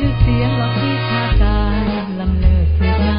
ชื่อเสียงหรอกพี่ชาการลำเลิศเกิดมา